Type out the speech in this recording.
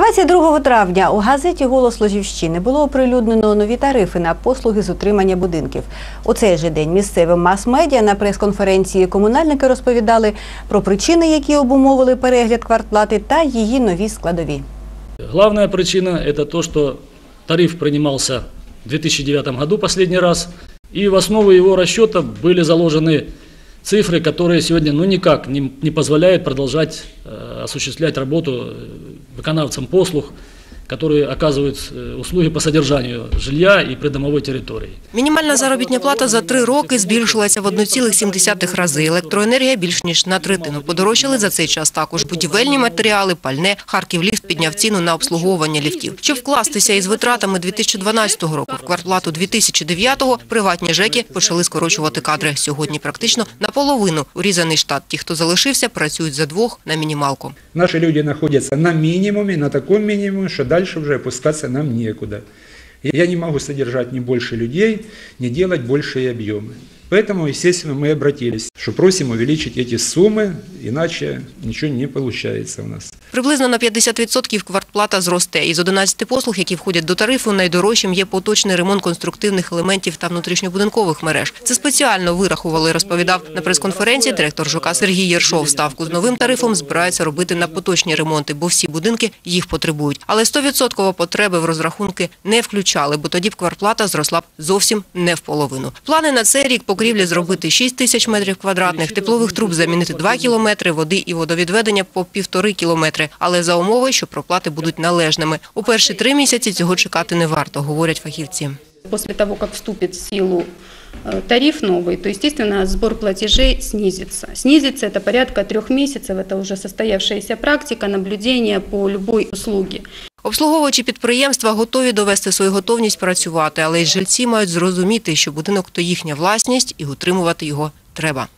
22 травня у газеті Голос Ложівщини було оприлюднено нові тарифи на послуги з утримання будинків. У цей же день місцевим мас-медіа на прес-конференції комунальники розповідали про причини, які обумовили перегляд квартплати та її нові складові. Главная причина – это то, что тариф принимался в 2009 году последний раз, и в основу его расчета были заложены цифры, которые сегодня ну, никак не, не позволяют продолжать э, осуществлять работу выkonавцам послуг, которые оказывают э, услуги по содержанию жилья и придомовой территории. Мінімальна заробітня плата за три роки збільшилася в 1,7 рази. Електроенергія більш ніж на третину подорожчали за цей час. Також будівельні матеріали, пальне. Харків ліфт підняв ціну на обслуговування ліфтів. Щоб вкластися із витратами 2012 року в квартплату 2009-го, приватні ЖЕКи почали скорочувати кадри. Сьогодні практично наполовину урізаний штат. Ті, хто залишився, працюють за двох на мінімалку. Наши люди находятся на минимуме, на таком минимуме, что дальше уже опускаться нам некуда. Я не могу содержать ни больше людей, не делать большие объемы. Поэтому, естественно, мы обратились, что просим увеличить эти суммы, иначе ничего не получается у нас. Приблизно на 50% квартплата зросте. Із 11 послуг, які входять до тарифу, найдорожчим є поточний ремонт конструктивних елементів та внутрішньобудинкових мереж. Це спеціально вирахували, розповідав на прес-конференції директор ЖК Сергій Єршов. Ставку з новим тарифом збираються робити на поточні ремонти, бо всі будинки їх потребують. Але 100% потреби в розрахунки не включали, бо тоді б квартплата зросла б зовсім не в половину. Плани на цей рік покрівлі зробити 6 тисяч метрів квадратних, теплових труб замінити 2 кілометри, води і водовідведення по півтори кілометри Але за умови, що проплати будуть належними. У перші три місяці цього чекати не варто, говорять фахівці. После того, как вступит в силу э, тариф новый, то, естественно, сбор платежей снизится. Снизится это порядка трех месяцев, это уже состоявшаяся практика наблюдения по любой услуге. Обслуговуючі підприємства готові довести свою готовність працювати, але й жильці мають зрозуміти, що будинок – то їхня власність і утримувати його треба.